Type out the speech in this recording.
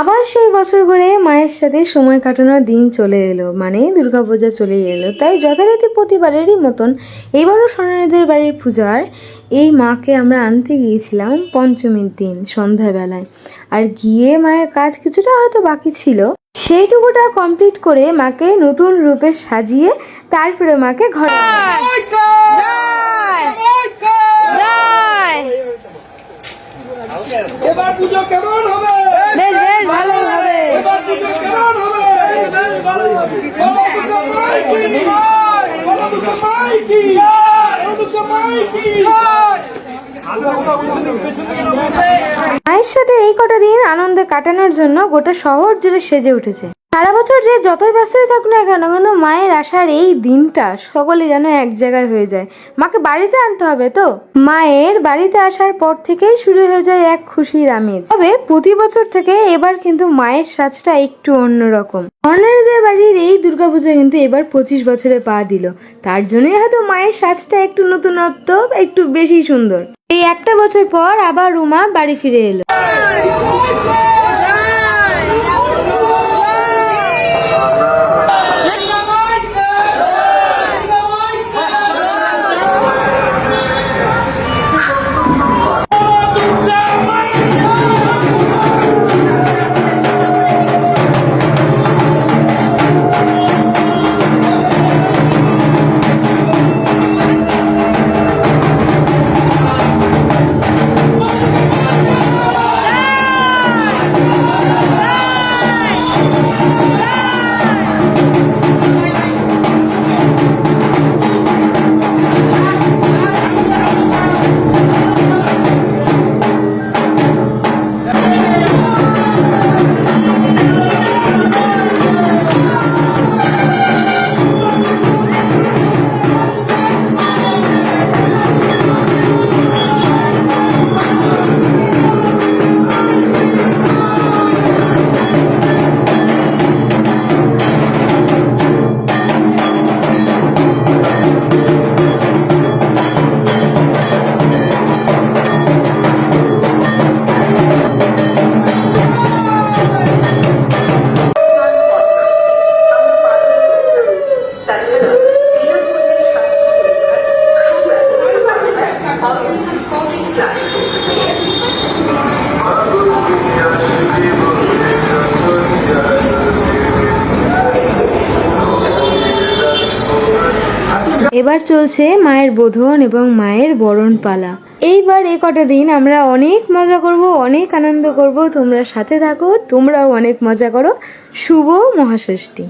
আবার সেই বছর ঘুরে মায়ের সাথে সময় কাটানোর দিন চলে এলো মানে দুর্গাপূজা চলে এলো। তাই যথারীতি প্রতিবারেরই মতন এবারও সোনারিদের বাড়ির পূজার এই মাকে আমরা আনতে গিয়েছিলাম পঞ্চমীর দিন সন্ধ্যাবেলায়। আর গিয়ে মায়ের কাজ কিছুটা হয়তো বাকি ছিল সেইটুকুটা কমপ্লিট করে মাকে নতুন রূপে সাজিয়ে তারপরে মাকে ঘরে এবার পুজো কেমন হবে? মায়ের সাথে এই কটা দিন আনন্দে কাটানোর জন্য গোটা শহর জুড়ে সেজে উঠেছে। সারা বছর যে যতই ব্যস্তই থাকুক না কেন, কিন্তু মায়ের আসার এই দিনটা সকলে যেন এক জায়গায় হয়ে যায়। মাকে বাড়িতে আনতে হবে তো? মায়ের বাড়িতে আসার পর থেকেই শুরু হয়ে যায় এক খুশির আমেজ। তবে প্রতি বছর থেকে এবার কিন্তু মায়ের সাজটা একটু অন্যরকম। বাড়ির এই দুর্গাপূজা কিন্তু এবার পঁচিশ বছরে পা দিল। তার জন্যই হয়তো মায়ের সাজটা একটু নতুনত্ব, একটু বেশি সুন্দর। এই একটা বছর পর আবার রুমা বাড়ি ফিরে এলো। এবার চলছে মায়ের বোধন এবং মায়ের বরণ পালা এইবার এ কটা দিন আমরা অনেক মজা করব, অনেক আনন্দ করব। তোমরা সাথে থাকো, তোমরাও অনেক মজা করো। শুভ মহাষষ্ঠী।